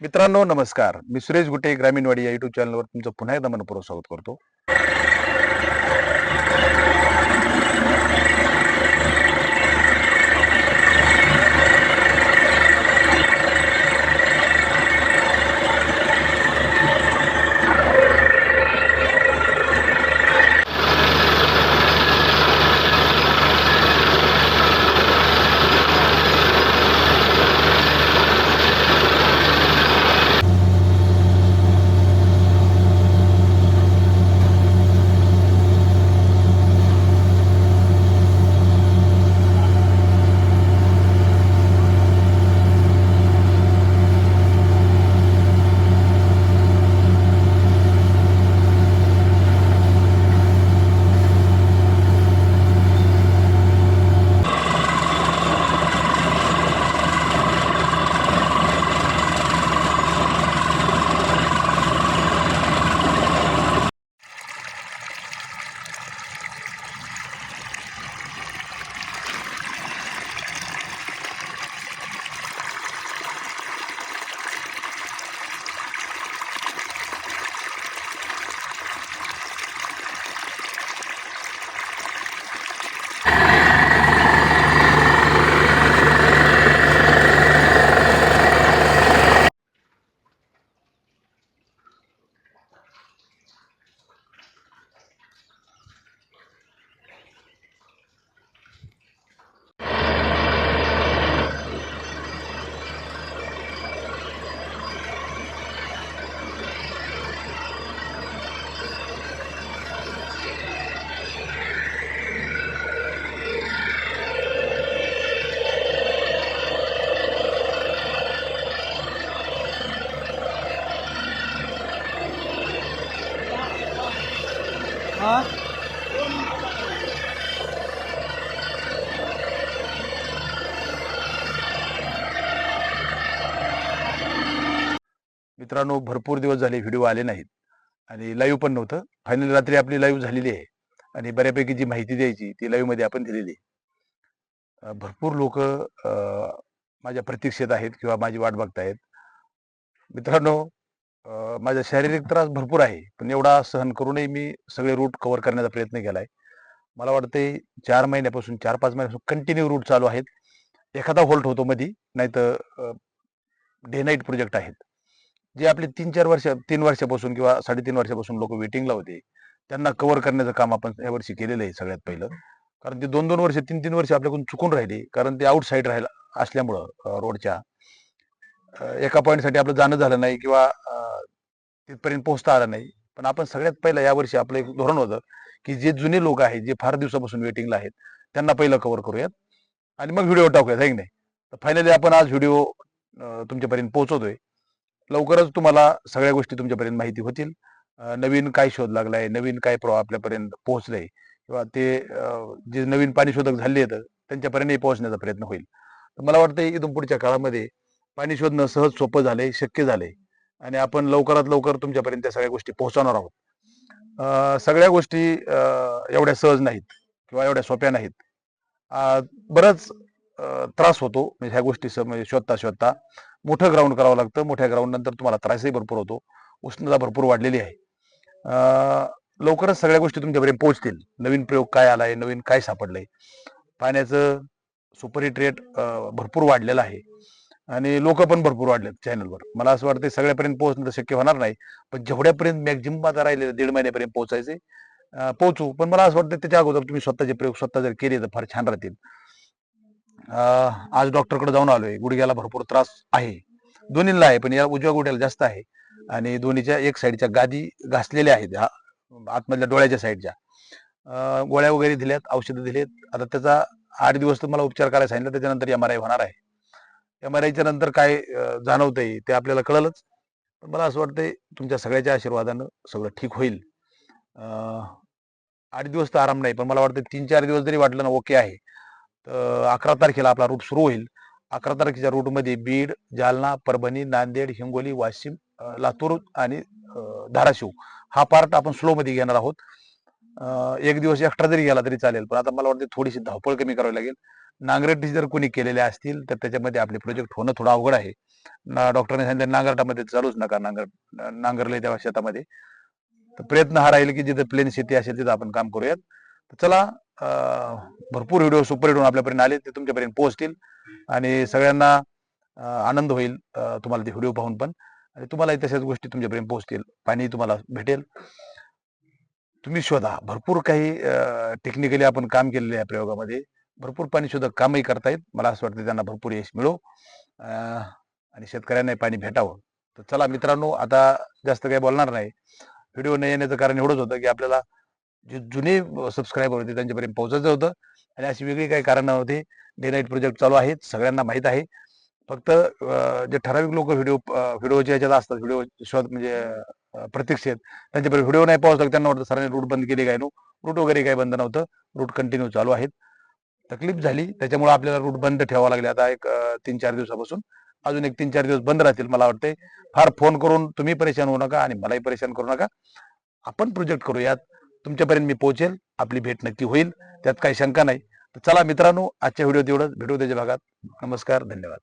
मित्रांनो नमस्कार. मी सुरेश गुटे ग्रामीणवाडी या युट्यूब चॅनलवर तुमचं पुन्हा एकदा मनपूर्वक स्वागत करतो. मित्रांनो भरपूर दिवस झाले व्हिडिओ आले नाहीत. आणि लाईव्ह पण नव्हतं. फायनल रात्री आपली लाईव्ह झालेली आहे. आणि बऱ्यापैकी जी माहिती द्यायची ती लाईव्हमध्ये आपण दिलेली आहे. भरपूर लोक माझ्या प्रतीक्षेत आहेत किंवा माझी वाट बघतायत. मित्रांनो माझा शारीरिक त्रास भरपूर आहे पण एवढा सहन करूनही मी सगळे रूट कव्हर करण्याचा प्रयत्न केला आहे मला वाटते चार महिन्यापासून चार पाच महिन्यापासून कंटिन्यू रूट चालू आहेत. एखादा होल्ट होतो मधी नाही तर डे नाईट प्रोजेक्ट आहेत. जे आपले तीन चार वर्ष तीन वर्षापासून किंवा साडेतीन वर्षापासून लोक वेटिंगला होते त्यांना कव्हर करण्याचं काम आपण यावर्षी केलेलं आहे सगळ्यात पहिलं. कारण ते दोन दोन वर्ष तीन तीन वर्ष आपल्याकडून चुकून राहिले कारण ते आउटसाईड राहिला असल्यामुळं रोडच्या एका पॉईंटसाठी आपलं जाणं झालं नाही किंवा तिथपर्यंत पोहोचता आलं नाही. पण आपण सगळ्यात पहिलं यावर्षी आपलं एक धोरण होतं की जे जुने लोक आहेत जे फार दिवसापासून वेटिंगला आहेत त्यांना पहिलं कव्हर करूयात आणि मग व्हिडिओ टाकूयात आहे की नाही? तर फायनली आपण आज व्हिडिओ तुमच्यापर्यंत पोहोचवतोय. लवकरच तुम्हाला सगळ्या गोष्टी तुमच्यापर्यंत माहिती होतील. नवीन काय शोध लागलाय नवीन काय प्रवाह आपल्यापर्यंत पोहोचलंय किंवा ते जे नवीन पाणी शोधक झाले आहेत त्यांच्यापर्यंतही पोहोचण्याचा प्रयत्न होईल. तर मला वाटतं इथून पुढच्या काळामध्ये पाणी शोधणं सहज सोपं झालंय शक्य झालंय आणि आपण लवकरात लवकर तुमच्यापर्यंत त्या सगळ्या गोष्टी पोहोचवणार आहोत. सगळ्या गोष्टी एवढ्या सहज नाहीत किंवा एवढ्या सोप्या नाहीत. बरंच त्रास होतो. म्हणजे ह्या गोष्टी म्हणजे शोधता शोधता मोठं ग्राउंड करावं लागतं. मोठ्या ग्राउंड नंतर तुम्हाला त्रासही भरपूर होतो. उष्णता भरपूर वाढलेली आहे. लवकरच सगळ्या गोष्टी तुमच्यापर्यंत पोहोचतील. नवीन प्रयोग काय आलाय? नवीन काय सापडलंय? पाण्याचं सुपरहिट रेट भरपूर वाढलेलं आहे. आणि लोक पण भरपूर वाढलेत चॅनलवर मला असं वाटतं सगळ्यापर्यंत पोहोचणं तर शक्य होणार नाही. पण जेवढ्यापर्यंत मॅक्झिमम आता राहिले दीड महिन्यापर्यंत पोहोचायचे. पोहोचू. पण मला असं वाटतं त्याच्या अगोदर तुम्ही स्वतःचे प्रयोग स्वतः जर केले तर फार छान राहतील. आज डॉक्टरकडे जाऊन आलोय. गुडघ्याला भरपूर त्रास आहे. दोन्हीला आहे पण या उजव्या गुडघ्याला जास्त आहे. आणि दोन्हीच्या एक साईडच्या गादी घासलेल्या आहेत. ह्या आतमधल्या डोळ्याच्या साईडच्या गोळ्या वगैरे दिल्यात औषधं दिलेत. आता त्याचा आठ दिवस तर मला उपचार करायला सांगितलं. त्याच्यानंतर एम आर आय होणार आहे. एम आर आयच्या नंतर काय जाणवतंय ते आपल्याला कळलंच. पण मला असं वाटतंय तुमच्या सगळ्याच्या आशीर्वादानं सगळं ठीक होईल. आठ दिवस तर आराम नाही पण मला वाटतं तीन चार दिवस जरी वाटलं ना ओके आहे. अकरा तारखेला आपला रूट सुरू होईल. अकरा तारखेच्या रूटमध्ये बीड जालना परभणी नांदेड हिंगोली वाशिम लातूर आणि धाराशिव हा पार्ट आपण स्लोमध्ये घेणार आहोत. एक दिवस एक्स्ट्रा जरी गेला तरी चालेल पण आता मला वाटतं थोडीशी धावपळ कमी करावी लागेल. नांगरटी जर कोणी केलेल्या असतील तर त्याच्यामध्ये आपले प्रोजेक्ट होणं थोडं अवघड आहे. ना डॉक्टरने सांगितलं नांगरटामध्ये चालूच नका नांगर नांगरले तेव्हा शेतामध्ये तर प्रयत्न हा राहील की जिथे प्लेन शेती असेल तिथं आपण काम करूयात. तर चला भरपूर व्हिडिओ सुपर हिट आपल्यापर्यंत आले ते तुमच्यापर्यंत पोहोचतील. आणि सगळ्यांना आनंद होईल तुम्हाला ते व्हिडिओ पाहून पण. आणि तुम्हालाही तशाच गोष्टी तुमच्यापर्यंत पोहोचतील. पाणी तुम्हाला भेटेल. तुम्ही शोधा. भरपूर काही टेक्निकली आपण काम केलेले आहे प्रयोगामध्ये. भरपूर पाणी शोधक कामही करतायत. मला असं वाटतं त्यांना भरपूर यश मिळो. आणि शेतकऱ्यांनाही पाणी भेटावं. तर चला मित्रांनो आता जास्त काही बोलणार नाही. व्हिडिओ न येण्याचं कारण एवढंच होतं की आपल्याला जे जुने सबस्क्रायबर होते त्यांच्यापर्यंत पोहोचायचं होतं. आणि अशी वेगळी काही कारणं होती. डे नाईट प्रोजेक्ट चालू आहेत सगळ्यांना माहीत आहे. फक्त जे ठराविक लोक व्हिडिओ व्हिडिओच्या याच्यात असतात व्हिडिओ शोध म्हणजे अं, प्रतीक्षेत त्यांच्यापर्यंत व्हिडिओ नाही पोहोचला त्यांना वाटतं सरांनी रूट बंद केली काय? नो रूट वगैरे काही बंद नव्हतं. रूट कंटिन्यू चालू आहेत. तकलीफ झाली. त्याच्यामुळे आपल्याला रूट बंद ठेवावा लागले. आता एक तीन चार दिवसापासून. अजून एक तीन चार दिवस बंद राहतील मला वाटते फार फोन करून तुम्ही परेशान होऊ नका आणि मलाही परेशान करू नका. आपण प्रोजेक्ट करूयात. तुमच्यापर्यंत मी पोहोचेल आपली भेट नक्की होईल त्यात काही शंका नाही. तर चला मित्रांनो आजच्या व्हिडिओत एवढंच भेटू त्याच्या भागात. नमस्कार धन्यवाद.